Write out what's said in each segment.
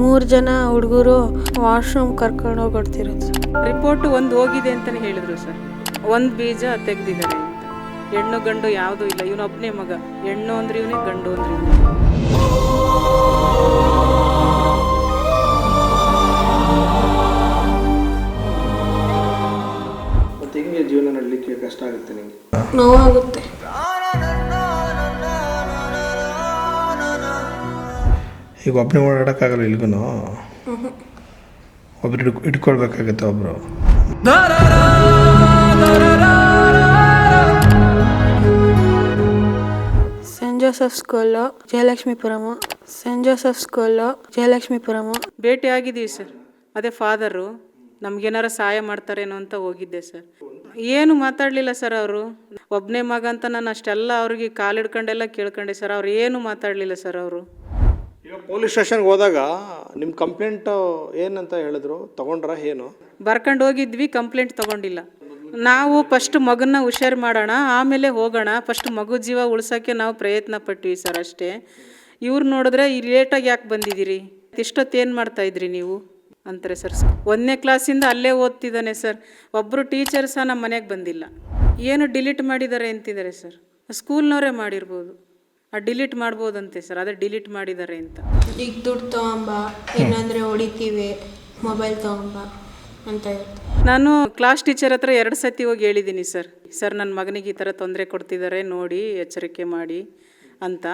ಮೂರು ಜನ ಹುಡುಗರು ವಾಶ್ರೂಮ್ ಕರ್ಕೊಂಡು ಹೋಗ್ತಿರೋದು ಸರ್. ರಿಪೋರ್ಟ್ ಒಂದು ಹೋಗಿದೆ ಅಂತಲೇ ಹೇಳಿದ್ರು ಸರ್. ಒಂದು ಬೀಜ ತೆಗೆದಿದ್ದಾರೆ ಅಂತ. ಹೆಣ್ಣು ಗಂಡು ಯಾವುದೂ ಇಲ್ಲ. ಇವನೊಬ್ಬನೇ ಮಗ. ಹೆಣ್ಣು ಅಂದ್ರೆ ಇವನೇ ಗಂಡು ಅಂದ್ರೆ ಇವನೇ. ಮತ್ತು ಹೆಂಗೆ ಜೀವನ ನಡಲಿಕ್ಕೆ ಕಷ್ಟ ಆಗುತ್ತೆ ನಿಮಗೆ? ನೋವಾಗುತ್ತೆ. ಈಗ ಒಬ್ಬನೇ ಓಡಾಡೋಕ್ಕಾಗಲ್ಲ ಇಲ್ಗೂ ಒಬ್ರು ಹಿಡ್ ಇಟ್ಕೊಳ್ಬೇಕಾಗತ್ತೆ ಒಬ್ಬರು saint Joseph school Jayalakshmipuram saint Joseph school Jayalakshmipuram ಭೇಟಿ ಆಗಿದ್ದೀವಿ ಸರ್. ಅದೇ ಫಾದರು ನಮ್ಗೇನಾರ ಸಹಾಯ ಮಾಡ್ತಾರೇನೋ ಅಂತ ಹೋಗಿದ್ದೆ ಸರ್. ಏನು ಮಾತಾಡಲಿಲ್ಲ ಸರ್ ಅವರು? ಒಬ್ಬನೇ ಮಗ ಅಂತ ನಾನು ಅಷ್ಟೆಲ್ಲ ಅವ್ರಿಗೆ ಕಾಲಿಡ್ಕೊಂಡೆಲ್ಲ ಕೇಳ್ಕೊಂಡೆ ಸರ್. ಅವ್ರು ಏನು ಮಾತಾಡಲಿಲ್ಲ ಸರ್ ಅವರು? ಈಗ ಪೊಲೀಸ್ ಸ್ಟೇಷನ್ಗೆ ಹೋದಾಗ ನಿಮ್ಮ ಕಂಪ್ಲೇಂಟ್ ಏನಂತ ಹೇಳಿದ್ರು? ತಗೊಂಡ್ರ ಏನು? ಬರ್ಕೊಂಡು ಹೋಗಿದ್ವಿ, ಕಂಪ್ಲೇಂಟ್ ತಗೊಂಡಿಲ್ಲ. ನಾವು ಫಸ್ಟ್ ಮಗನ್ನ ಹುಷಾರು ಮಾಡೋಣ, ಆಮೇಲೆ ಹೋಗೋಣ. ಫಸ್ಟ್ ಮಗು ಜೀವ ಉಳ್ಸೋಕ್ಕೆ ನಾವು ಪ್ರಯತ್ನ ಪಟ್ವಿ ಸರ್ ಅಷ್ಟೇ. ಇವ್ರು ನೋಡಿದ್ರೆ ಈ ಲೇಟಾಗಿ ಯಾಕೆ ಬಂದಿದ್ದೀರಿ? ಇಷ್ಟೊತ್ತು ಏನು ಮಾಡ್ತಾ ಇದ್ರಿ ನೀವು? ಅಂತಾರೆ ಸರ್ ಒಂದನೇ ಕ್ಲಾಸಿಂದ ಅಲ್ಲೇ ಓದ್ತಿದ್ದಾನೆ ಸರ್ ಒಬ್ಬರು ಟೀಚರ್ ಸಹ ನಮ್ಮ ಮನೆಗೆ ಬಂದಿಲ್ಲ. ಏನು ಡಿಲೀಟ್ ಮಾಡಿದ್ದಾರೆ ಅಂತಿದ್ದಾರೆ ಸರ್ ಸ್ಕೂಲ್ನವರೇ ಮಾಡಿರ್ಬೋದು. ಡಿಲೀಟ್ ಮಾಡ್ಬೋದಂತೆ ಸರ್ ಅದೇ ಡಿಲೀಟ್ ಮಾಡಿದ್ದಾರೆ ಅಂತ. ಈಗ ದುಡ್ಡು ತಗೊಂಬ ಏನಂದ್ರೆ ಹೊಡಿತೀವಿ ಮೊಬೈಲ್ ತಗೊಂಬ ಅಂತ ಹೇಳ್ತಾರೆ. ನಾನು ಕ್ಲಾಸ್ ಟೀಚರ್ ಹತ್ರ ಎರಡು ಸತಿ ಹೋಗಿ ಹೇಳಿದ್ದೀನಿ ಸರ್. ಸರ್ ನನ್ನ ಮಗನಿಗೆ ಈ ಥರ ತೊಂದರೆ ಕೊಡ್ತಿದ್ದಾರೆ ನೋಡಿ ಎಚ್ಚರಿಕೆ ಮಾಡಿ ಅಂತ.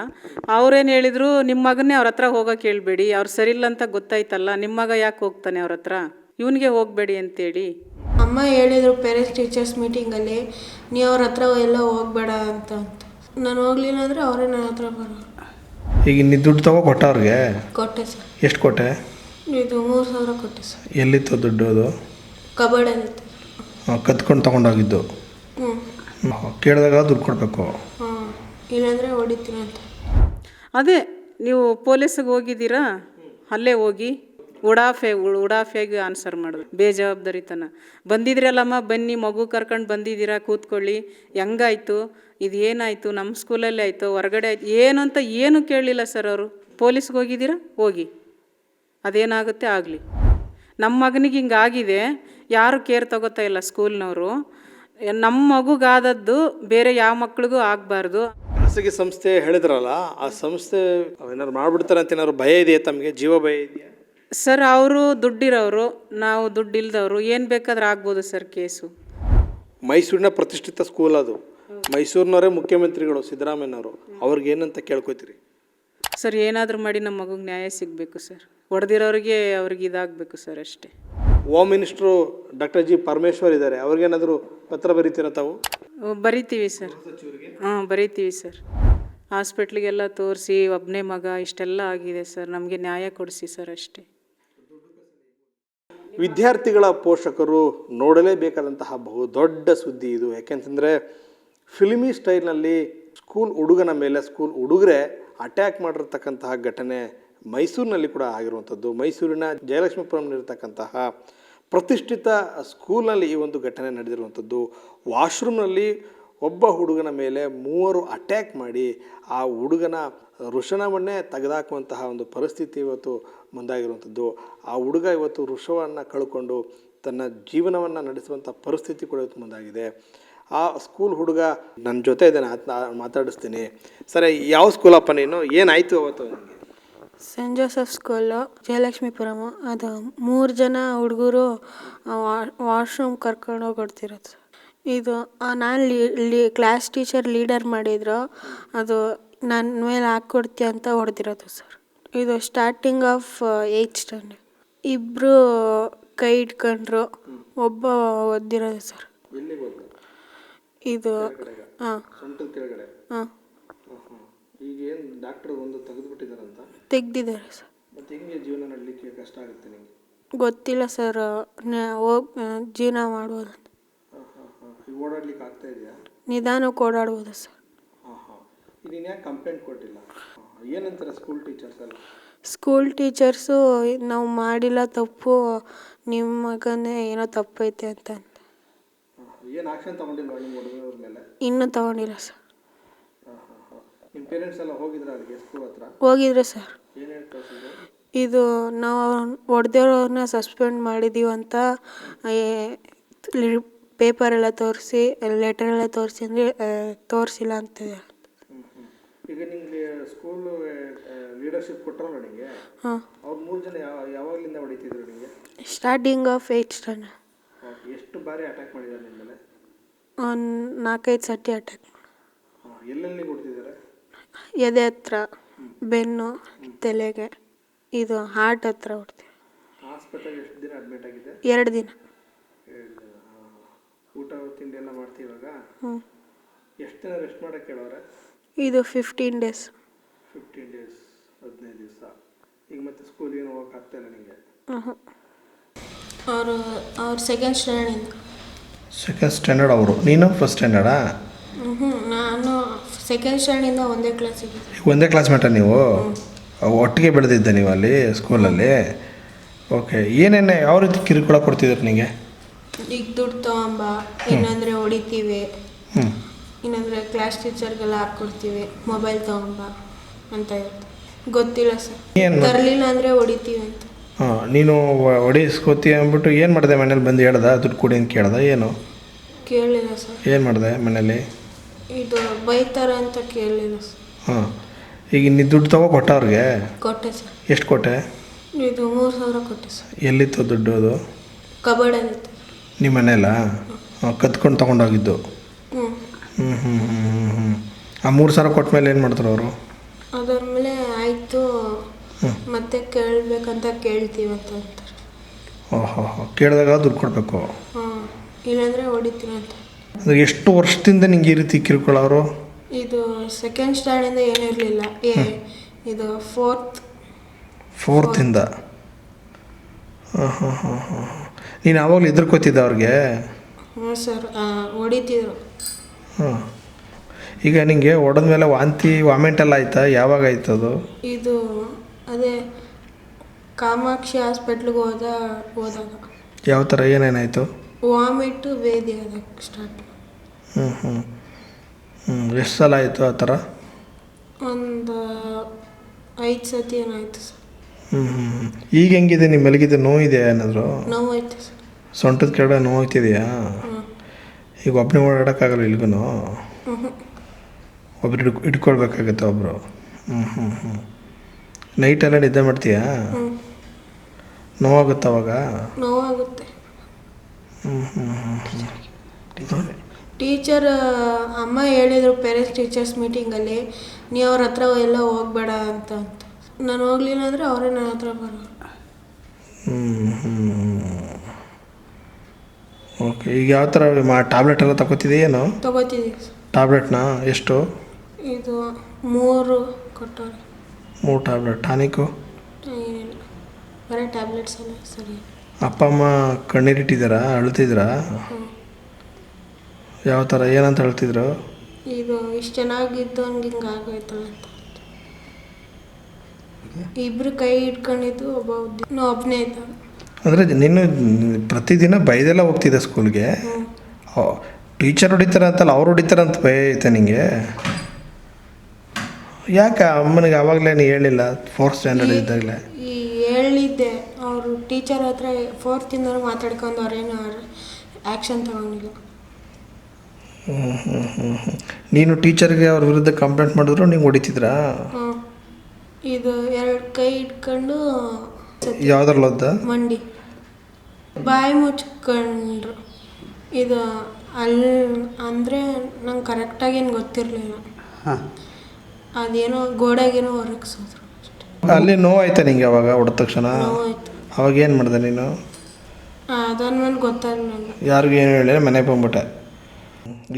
ಅವ್ರೇನು ಹೇಳಿದರು ನಿಮ್ಮ ಮಗನೇ ಅವ್ರ ಹತ್ರ ಹೋಗೋಕೆ ಹೇಳ್ಬೇಡಿ ಅವ್ರು ಸರಿಯಿಲ್ಲ ಅಂತ ಗೊತ್ತಾಯ್ತಲ್ಲ ನಿಮ್ಮ ಮಗ ಯಾಕೆ ಹೋಗ್ತಾನೆ ಅವ್ರ ಹತ್ರ? ಇವನಿಗೆ ಹೋಗಬೇಡಿ ಅಂತೇಳಿ. ಅಮ್ಮ ಹೇಳಿದರು ಪೇರೆಂಟ್ಸ್ ಟೀಚರ್ಸ್ ಮೀಟಿಂಗಲ್ಲಿ ನೀವು ಅವ್ರ ಹತ್ರ ಎಲ್ಲ ಹೋಗ್ಬೇಡ ಅಂತ ಅಂತ. ನಾನು ಹೋಗ್ಲಿಲ್ಲ ಅಂದರೆ ಅವರೇ ನನ್ನ ಹತ್ರ ಬರೋರು. ಈಗ ನೀ ದುಡ್ಡು ತಗೋ ಕೊಟ್ಟ ಅವ್ರಿಗೆ ಕೊಟ್ಟೆ ಸರ್. ಎಷ್ಟು ಕೊಟ್ಟೆ? ಇದು ಮೂರು ಸಾವಿರ ಕೊಟ್ಟೆ ಸರ್. ಎಲ್ಲಿತ್ತು ದುಡ್ಡು ಅದು? ಕಬಡ್ಡಲ್ಲಿ ಕತ್ಕೊಂಡು ತಗೊಂಡೋಗಿದ್ದು? ಹ್ಞೂ ಹ್ಮ್. ಕೇಳಿದಾಗ ದುಡ್ಡು ಕೊಡಬೇಕು. ಹಾಂ ಇಲ್ಲಾಂದರೆ ಹೊಡಿತೀನಿ ಅಂತ ಅದೇ ನೀವು ಪೊಲೀಸಿಗೆ ಹೋಗಿದ್ದೀರಾ? ಅಲ್ಲೇ ಹೋಗಿ? ಉಡಾಫೆ, ಉಡಾಫೆಗೆ ಆನ್ಸರ್ ಮಾಡೋದು. ಬೇಜವಾಬ್ದಾರಿತನ. ಬಂದಿದ್ರಲ್ಲಮ್ಮ, ಬನ್ನಿ, ಮಗು ಕರ್ಕೊಂಡು ಬಂದಿದ್ದೀರಾ, ಕೂತ್ಕೊಳ್ಳಿ. ಹೆಂಗಾಯ್ತು? ಇದು ಏನಾಯಿತು? ನಮ್ಮ ಸ್ಕೂಲಲ್ಲೇ ಆಯಿತು? ಹೊರಗಡೆ ಆಯ್ತು? ಏನು ಅಂತ ಏನು ಕೇಳಲಿಲ್ಲ ಸರ್ ಅವರು. ಪೊಲೀಸ್ಗೆ ಹೋಗಿದ್ದೀರಾ? ಹೋಗಿ. ಅದೇನಾಗುತ್ತೆ? ಆಗಲಿ. ನಮ್ಮ ಮಗನಿಗೆ ಹಿಂಗಾಗಿದೆ ಯಾರು ಕೇರ್ ತಗೋತಾ ಇಲ್ಲ ಸ್ಕೂಲ್ನವರು. ನಮ್ಮ ಮಗುಗಾದದ್ದು ಬೇರೆ ಯಾವ ಮಕ್ಳಿಗೂ ಆಗಬಾರ್ದು. ಖಾಸಗಿ ಸಂಸ್ಥೆ ಹೇಳಿದ್ರಲ್ಲ, ಆ ಸಂಸ್ಥೆ ಏನಾದ್ರು ಮಾಡ್ಬಿಡ್ತಾರೆ ಅಂತ ಏನಾದ್ರು ಭಯ ಇದೆಯಾ ತಮಗೆ? ಜೀವ ಭಯ ಇದೆಯಾ? ಸರ್ ಅವರು ದುಡ್ಡಿರೋರು ನಾವು ದುಡ್ಡು ಇಲ್ದವರು ಏನು ಬೇಕಾದ್ರೆ ಆಗ್ಬೋದು ಸರ್ ಕೇಸು. ಮೈಸೂರಿನ ಪ್ರತಿಷ್ಠಿತ ಸ್ಕೂಲ್ ಅದು. ಮೈಸೂರಿನವರೇ ಮುಖ್ಯಮಂತ್ರಿಗಳು ಸಿದ್ದರಾಮಯ್ಯನವರು. ಅವ್ರಿಗೆ ಏನಂತ ಕೇಳ್ಕೊತೀರಿ? ಸರ್ ಏನಾದರೂ ಮಾಡಿ ನಮ್ಮ ಮಗುಗೆ ನ್ಯಾಯ ಸಿಗಬೇಕು ಸರ್. ಹೊಡೆದಿರೋರಿಗೆ ಅವ್ರಿಗೆ ಇದಾಗಬೇಕು ಸರ್ ಅಷ್ಟೇ. Home minister doctor G Parameshwar ಇದ್ದಾರೆ. ಅವ್ರಿಗೇನಾದರೂ ಪತ್ರ ಬರೀತೀರಾ ತಾವು? ಬರೀತೀವಿ ಬರಿತೀವಿ ಸರ್. ಹಾಂ ಬರಿತೀವಿ ಸರ್. ಹಾಸ್ಪಿಟ್ಲಿಗೆಲ್ಲ ತೋರಿಸಿ ಒಬ್ಬನೇ ಮಗ ಇಷ್ಟೆಲ್ಲ ಆಗಿದೆ ಸರ್. ನಮಗೆ ನ್ಯಾಯ ಕೊಡಿಸಿ ಸರ್ ಅಷ್ಟೇ. ವಿದ್ಯಾರ್ಥಿಗಳ ಪೋಷಕರು ನೋಡಲೇಬೇಕಾದಂತಹ ಬಹು ದೊಡ್ಡ ಸುದ್ದಿ ಇದು. ಯಾಕೆಂತಂದರೆ, ಫಿಲ್ಮಿ ಸ್ಟೈಲ್ನಲ್ಲಿ ಸ್ಕೂಲ್ ಹುಡುಗನ ಮೇಲೆ ಸ್ಕೂಲ್ ಹುಡುಗರೆ ಅಟ್ಯಾಕ್ ಮಾಡಿರ್ತಕ್ಕಂತಹ ಘಟನೆ ಮೈಸೂರಿನಲ್ಲಿ ಕೂಡ ಆಗಿರುವಂಥದ್ದು. ಮೈಸೂರಿನ ಜಯಲಕ್ಷ್ಮೀಪುರಂನಲ್ಲಿರ್ತಕ್ಕಂತಹ ಪ್ರತಿಷ್ಠಿತ ಸ್ಕೂಲ್ನಲ್ಲಿ ಈ ಒಂದು ಘಟನೆ ನಡೆದಿರುವಂಥದ್ದು. ವಾಶ್ರೂಮ್ನಲ್ಲಿ ಒಬ್ಬ ಹುಡುಗನ ಮೇಲೆ ಮೂವರು ಅಟ್ಯಾಕ್ ಮಾಡಿ ಆ ಹುಡುಗನ ವೃಷಣವನ್ನೇ ತೆಗೆದಾಕುವಂತಹ ಒಂದು ಪರಿಸ್ಥಿತಿ ಇವತ್ತು ಮುಂದಾಗಿರುವಂಥದ್ದು. ಆ ಹುಡುಗ ಇವತ್ತು ವೃಷವನ್ನು ಕಳ್ಕೊಂಡು ತನ್ನ ಜೀವನವನ್ನು ನಡೆಸುವಂಥ ಪರಿಸ್ಥಿತಿ ಕೂಡ ಇವತ್ತು ಮುಂದಾಗಿದೆ. ಆ ಸ್ಕೂಲ್ ಹುಡುಗ ನನ್ನ ಜೊತೆ ಆತ ಮಾತಾಡಿಸ್ತೀನಿ. ಸರಿ, ಯಾವ ಸ್ಕೂಲಪ್ಪ ನೀನು? ಏನಾಯಿತು ಅವತ್ತು ನಿನಗೆ ಸೆಂಟ್ ಜೋಸಫ್ ಸ್ಕೂಲು ಜಯಲಕ್ಷ್ಮೀಪುರಮು. ಅದು ಮೂರು ಜನ ಹುಡುಗರು ವಾಶ್ರೂಮ್ ಕರ್ಕೊಂಡು ಹೋಗ್ಬಿಡ್ತಿರೋದು. ಇದು ನಾನು ಲೀ ಕ್ಲಾಸ್ ಟೀಚರ್ ಲೀಡರ್ ಮಾಡಿದ್ರು. ಅದು ನನ್ನ ಮೇಲೆ ಹಾಕ್ಕೊಡ್ತಿ ಅಂತ ಹೊಡೆದಿರೋದು ಸರ್ ಇದು ಸ್ಟಾರ್ಟಿಂಗ್ ಆಫ್ ಏಯ್ತ್ ಸ್ಟ್ಯಾಂಡರ್ಡ್ ಇಬ್ಬರು ಕೈ ಇಟ್ಕೊಂಡ್ರು ಒಬ್ಬ ಒದ್ದಿರೋದು ಸರ್ ಇದು ಹಾಂ ಹಾಂ ಈಗ ಡಾಕ್ಟರ್ ಒಂದು ತೆಗೆದುಬಿಟ್ಟಿದ್ದಾರಂತ? ತೆಗ್ದಿದ್ದಾರೆ ಸರ್ ಮತ್ತು ಹೆಂಗೆ ಜೀವನ ನಡಲಿಕ್ಕೆ ಕಷ್ಟ ಆಗುತ್ತೆ ನಿಮಗೆ ಗೊತ್ತಿಲ್ಲ ಸರ್ ಹೋಗಿ ಜೀವನ ಮಾಡ್ಬೋದು ಓಡಾಡ್ಲಿಕ್ಕೆ ಆಗ್ತಾ ಇದೆಯಾ? ನಿಧಾನಕ್ಕೆ ಓಡಾಡ್ಬೋದು ಸರ್. ಹಾಂ ಹಾಂ ನೀನು ಯಾಕೆ ಕಂಪ್ಲೇಂಟ್ ಕೊಟ್ಟಿಲ್ಲ? ಏನಂತಾರೆ ಸ್ಕೂಲ್ ಟೀಚರ್ಸ್ ಎಲ್ಲ ಸ್ಕೂಲ್ ಟೀಚರ್ಸು ನಾವು ಮಾಡಿಲ್ಲ ತಪ್ಪು ನಿಮ್ಮ ಮಗನೇ ಏನೋ ತಪ್ಪೈತೆ ಅಂತ ಅಂದ. ಏನು ಆಕ್ಷನ್ ತಗೊಂಡಿಲ್ವಾ ನಿಮ್ಮ ಹುಡುಗರ ಮೇಲೆ? ಇನ್ನೂ ತಗೊಂಡಿಲ್ಲ ಸರ್. ಹಾಂ ಹಾಂ ಹಾಂ ನಿಮ್ಮ ಪೇರೆಂಟ್ಸ್ ಎಲ್ಲ ಹೋಗಿದ್ರ ಅಲ್ಲಿಗೆ ಸ್ಕೂಲ್ ಹತ್ರ? ಹೋಗಿದ್ರೆ ಸರ್. ಏನು ಹೇಳಿ ಕಳ್ಸಿದ್ರು ಇದು ನಾವು ಹೊಡೆದವ್ರನ್ನ ಸಸ್ಪೆಂಡ್ ಮಾಡಿದ್ದೀವಿ ಅಂತ ಪೇಪರ್ ಎಲ್ಲ ತೋರಿಸಿ ಲೆಟರ್ ಎಲ್ಲ ತೋರಿಸಿ ಅಂದರೆ ತೋರಿಸಿಲ್ಲ ಅಂತ ಈಗ ನಿಮಗೆ ಸ್ಕೂಲ್ ಲೀಡರ್ಶಿಪ್ ಕೊಟ್ಟರು ನಿಮಗೆ? ಹಾಂ. ಅವ್ರು ಮೂರು ಜನ ಯಾವ ಯಾವಾಗಲಿಂದ ಹೊಡಿತಿದ್ರು ನಿಮಗೆ? ಸ್ಟಾರ್ಟಿಂಗ್ ಆಫ್ ಏಯ್ಟ್ ಸ್ಟ್ಯಾಂಡರ್ಡ್ ಎಷ್ಟು ಬಾರಿ ಅಟ್ಯಾಕ್ ಮಾಡಿದ್ದಾರೆ ನಿಮ್ಮ ಮೇಲೆ? ಒಂದು ನಾಲ್ಕೈದು ಸರ್ತಿ ಅಟ್ಯಾಕ್ ಎಲ್ಲೆಲ್ಲಿ ಕೊಡ್ತಿದ್ದಾರೆ ಎದೆ ಹತ್ರ ಬೆನ್ನು ತಲೆಗೆ ಇದು ಹಾರ್ಟ್ ಹತ್ರ ಹೊಡ್ತೀವಿ. ಹಾಸ್ಪಿಟಲ್ ಎಷ್ಟು ದಿನ ಅಡ್ಮಿಟ್ ಆಗಿದೆ? ಎರಡು ದಿನ. ಊಟ ತಿಂಡಿ ಎಲ್ಲ ಮಾಡ್ತೀವಿ ಇವಾಗ. ಹ್ಞೂ ಎಷ್ಟು ದಿನ ರೆಸ್ಟ್ ಮಾಡೋಕ್ಕೆ ಹೇಳೋರೆ ಇದು ಫಿಫ್ಟೀನ್ ಡೇಸ್ ಫಿಫ್ಟೀನ್ ಡೇಸ್ ಹದಿನೈದು ದಿವಸ. ಈಗ ಮತ್ತೆ ಸ್ಕೂಲಿಗೆ ಹೋಗಕ್ಕೆ ಆಗ್ತಾ ಇಲ್ಲ ನಿಮಗೆ ಅವರು ಅವ್ರು ಸೆಕೆಂಡ್ ಸ್ಟ್ಯಾಂಡರ್ಡಿಂದ ಸೆಕೆಂಡ್ ಸ್ಟ್ಯಾಂಡರ್ಡ್ ಅವರು. ನೀನು ಫಸ್ಟ್ ಸ್ಟ್ಯಾಂಡರ್ಡಾ ಹ್ಞೂ ನಾನು ಸೆಕೆಂಡ್ ಸ್ಟ್ಯಾಂಡಿಂದ ಒಂದೇ ಕ್ಲಾಸಿಗೆ ಒಂದೇ ಕ್ಲಾಸ್ಮೇಟ ನೀವು? ಒಟ್ಟಿಗೆ ಬೆಳೆದಿದ್ದೆ ನೀವು ಅಲ್ಲಿ? ಸ್ಕೂಲಲ್ಲಿ ಓಕೆ ಏನೇನು ಯಾವ ರೀತಿ ಕಿರುಕುಳ ಕೊಡ್ತಿದ್ರು ನಿಮಗೆ ಈಗ ದುಡ್ಡು ತಗೊಂಬ ಇನ್ನಂದ್ರೆ ಹೊಡಿತೀವಿ. ಹ್ಞೂ ಇನ್ನಂದ್ರೆ ಕ್ಲಾಸ್ ಟೀಚರ್ಗೆಲ್ಲ ಹಾಕ್ಕೊಡ್ತೀವಿ ಮೊಬೈಲ್ ತಗೊಂಬ ಅಂತ ಇರುತ್ತೆ ಗೊತ್ತಿಲ್ಲ ಸರ್. ಏನು ತರಲಿಲ್ಲ ಅಂದರೆ ಹೊಡಿತೀವಿ ಅಂತ. ಹಾಂ ನೀನು ಹೊಡಿಸ್ಕೋತಿ ಅಂದ್ಬಿಟ್ಟು ಏನು ಮಾಡಿದೆ ಮನೇಲಿ ಬಂದು ಹೇಳ್ದ? ದುಡ್ಡು ಕೊಡಿ ಅಂತ ಕೇಳ್ದ? ಏನು? ಕೇಳಲಿಲ್ಲ ಸರ್. ಏನು ಮಾಡಿದೆ ಮನೇಲಿ? ಇದು ಬೈತಾರೆ ಅಂತ ಕೇಳಲಿಲ್ಲ ಸರ್. ಹಾಂ ಈಗ ನೀ ದುಡ್ಡು ತಗೋ ಕೊಟ್ಟ ಅವ್ರಿಗೆ? ಕೊಟ್ಟೆ ಸರ್. ಎಷ್ಟು ಕೊಟ್ಟೆ? ಇದು ಮೂರು ಸಾವಿರ ಕೊಟ್ಟೆ ಸರ್. ಎಲ್ಲಿತ್ತು ದುಡ್ಡು ಅದು? ಕಬಡ್ಡಿಯಲ್ಲಿತ್ತು ನಿಮ್ಮ ಮನೆಯಲ್ಲ ಕತ್ಕೊಂಡು ತೊಗೊಂಡೋಗಿದ್ದು. ಹ್ಞೂ ಹ್ಞೂ ಹ್ಞೂ ಹ್ಞೂ ಹ್ಞೂ ಹ್ಞೂ ಆ ಮೂರು ಸಾವಿರ ಕೊಟ್ಟ ಮೇಲೆ ಏನು ಮಾಡ್ತಾರೆ ಅವರು? ಅದ್ರ ಮೇಲೆ ಆಯಿತು. ಮತ್ತೆ ಕೇಳಬೇಕಂತ ಕೇಳ್ತೀವಿ ಅಂತ ಅಂತಾರೆ. ಓಹೋ ಕೇಳಿದಾಗ ದುಡ್ಡು ಕೊಡಬೇಕು. ಹಾಂ ಇಲ್ಲಾಂದರೆ ಅಂತ. ಅಂದರೆ ಎಷ್ಟು ವರ್ಷದಿಂದ ನಿಂಗೆ ಈ ರೀತಿ ಕಿರುಕುಳ ಅವರು? ಇದು ಸೆಕೆಂಡ್ ಸ್ಟ್ಯಾಂಡಿಂದ ಏನೂ ಇರಲಿಲ್ಲ. ಏ ಇದು ಫೋರ್ತ್ ಫೋರ್ತಿಂದ ಹಾಂ ಹಾಂ ಹಾಂ ಹಾಂ ನೀನು ಆವಾಗಲೂ ಹೆದರ್ಕೋತಿದ್ದ ಅವ್ರಿಗೆ? ಹಾಂ ಸರ್ ಹೊಡಿತಿದ್ರು. ಹಾಂ ಈಗ ನಿಮಗೆ ಹೊಡೆದ ಮೇಲೆ ವಾಂತಿ ವಾಮಿಟ್ ಎಲ್ಲ ಆಯ್ತಾ? ಯಾವಾಗ ಆಯ್ತು ಅದು? ಇದು ಅದೇ ಕಾಮಾಕ್ಷಿ ಹಾಸ್ಪಿಟ್ಲಿಗೆ ಹೋದ ಹೋದಾಗ. ಯಾವ ಥರ ಏನೇನಾಯಿತು? ವಾಮಿಟ್ಟು ಬೇದಿ ಅದಕ್ಕೆ ಸ್ಟಾರ್ಟ್. ಹ್ಞೂ ಹ್ಞೂ ಹ್ಞೂ ಎಷ್ಟು ಸಲ ಆಯಿತು ಆ ಥರ? ಒಂದು ಐದು ಸತಿ ಏನಾಯ್ತು ಸರ್. ಹ್ಞೂ ಹ್ಞೂ ಈಗ ಹೆಂಗಿದೆ? ನಿಮ್ಮ ಮಲಗಿದ್ದು ನೋವಿದೆ ಏನಾದರೂ? ನೋವು ಆಯ್ತು ಸರ್. ಸೊಂಟದ ಕೆಳಗಡೆ ನೋವು ಆಗ್ತಿದೆಯಾ? ಈಗ ಒಬ್ಬನೇ ಓಡಾಡೋಕ್ಕಾಗಲ್ಲ ಇಲ್ಗೂ ಹ್ಞೂ ಒಬ್ರು ಹಿಡ್ಕೊ ಹಿಡ್ಕೊಳ್ಬೇಕಾಗತ್ತೆ ಒಬ್ಬರು ಹ್ಞೂ ಹ್ಞೂ ಹ್ಞೂ ನೈಟೆಲ್ಲ ನಿದ್ದೆ ಮಾಡ್ತೀಯಾ? ಹ್ಞೂ ನೋವಾಗುತ್ತೆ ಅವಾಗ? ನೋವಾಗುತ್ತೆ. ಹ್ಞೂ ಹ್ಞೂ ಹ್ಞೂ ಟೀಚರ್ ಅಮ್ಮ ಹೇಳಿದರು ಪೇರೆಂಟ್ಸ್ ಟೀಚರ್ಸ್ ಮೀಟಿಂಗಲ್ಲಿ ನೀವು ಅವ್ರ ಹತ್ರ ಎಲ್ಲ ಹೋಗ್ಬೇಡ ಅಂತ. ಅಂತ ನಾನು ಹೋಗ್ಲಿಲ್ಲ ಅಂದರೆ ಅವರೇ ನನ್ನ ಹತ್ರ ಬರೋರು. ಹ್ಞೂ ಹ್ಞೂ ಓಕೆ ಈಗ ಯಾವ ಥರ ಮಾ ಟ್ಯಾಬ್ಲೆಟ್ ಎಲ್ಲ ತಗೋತಿದ್ದೆ ತಗೋತಿದ್ದೀವಿ ಸರ್. ಟ್ಯಾಬ್ಲೆಟ್ನ ಎಷ್ಟು? ಇದು ಮೂರು ಕೊಟ್ಟವ್ರೆ. ಮೂರು ಟ್ಯಾಬ್ಲೆಟ್ ಟಾನಿಕು ಏನಿಲ್ಲ. ಬರೀ ಟ್ಯಾಬ್ಲೆಟ್ಸ್ ಎಲ್ಲ ಸರಿ ಅಪ್ಪ ಅಮ್ಮ ಕಣ್ಣೀರಿಟ್ಟಿದ್ದೀರಾ ಅಳ್ತಿದ್ರಾ ಹ್ಞೂ ಯಾವ ಥರ ಏನಂತ ಹೇಳ್ತಿದ್ರು? ಇದು ಇಷ್ಟು ಚೆನ್ನಾಗಿದ್ದವನ್ಗೆ ಹಿಂಗೆ ಆಗೋಯ್ತಲ್ಲ ಅಂತ ಇಬ್ರು ಕೈ ಇಟ್ಕೊಂಡಿದ್ದು ಒಬ್ಬ ನಾ ಒಬ್ಬನೇ ಇದ್ದ ಅಂದರೆ ನೀನು ಪ್ರತಿದಿನ ಬೈದೆಲ್ಲ ಹೋಗ್ತಿದ್ದೆ ಸ್ಕೂಲ್ಗೆ. ಟೀಚರ್ ಹೊಡಿತಾರೆ ಅಂತಲ್ಲ ಅವ್ರು ಹೊಡಿತಾರೆ ಅಂತ ಭಯ ಐತೆ ನಿಂಗೆ. ಯಾಕೆ ಅಮ್ಮನಿಗೆ ಆವಾಗಲೇ ನೀ ಹೇಳಿಲ್ಲ ಫೋರ್ತ್ ಸ್ಟ್ಯಾಂಡರ್ಡ್ ಇದ್ದಾಗಲೇ? ಈ ಹೇಳಿದ್ದೆ ಅವರು ಟೀಚರ್ ಹತ್ರ ಫೋರ್ತಿಂದ ಮಾತಾಡ್ಕೊಂಡು ಅವ್ರೇನು ಆ್ಯಕ್ಷನ್ ತಗೊಂಡಿಲ್ಲ. ಹ್ಞೂ ಹ್ಞೂ ಹ್ಞೂ ಹ್ಞೂ ನೀನು ಟೀಚರ್ಗೆ ಅವ್ರ ವಿರುದ್ಧ ಕಂಪ್ಲೇಂಟ್ ಮಾಡಿದ್ರು ನೀವು ಹೊಡಿತಿದ್ರಾ? ಇದು ಎರಡು ಕೈ ಇಟ್ಕೊಂಡು ಯಾವ್ದ್ರಲ್ಲಿ ಮಂಡಿ. ಬಾಯಿ ಮುಚ್ಕೊಂಡ್ರು ಇದು ಅಲ್ಲಿ ಅಂದರೆ ನಂಗೆ ಕರೆಕ್ಟಾಗಿ ಏನು ಗೊತ್ತಿರಲಿಲ್ಲ. ಅದೇನೋ ಗೋಡೆಗೇನೋ ಒರಗಿಸಿದ್ರು ಅಷ್ಟೇ. ಅಲ್ಲಿ ನೋವಾಯ್ತಾ ನಿಂಗೆ ಅವಾಗ ಹೊಡೆದ ತಕ್ಷಣ? ನೋವಾಯ್ತು ಅವಾಗ ಏನು ಮಾಡಿದೆ ನೀನು? ಅದನ್ಮೇಲೆ ಗೊತ್ತಾಗಲಿಲ್ಲ ಯಾರಿಗೂ ಏನು ಹೇಳಿ ಮನೆಗೆ ಬಂದ್ಬಿಟ್ಟೆ.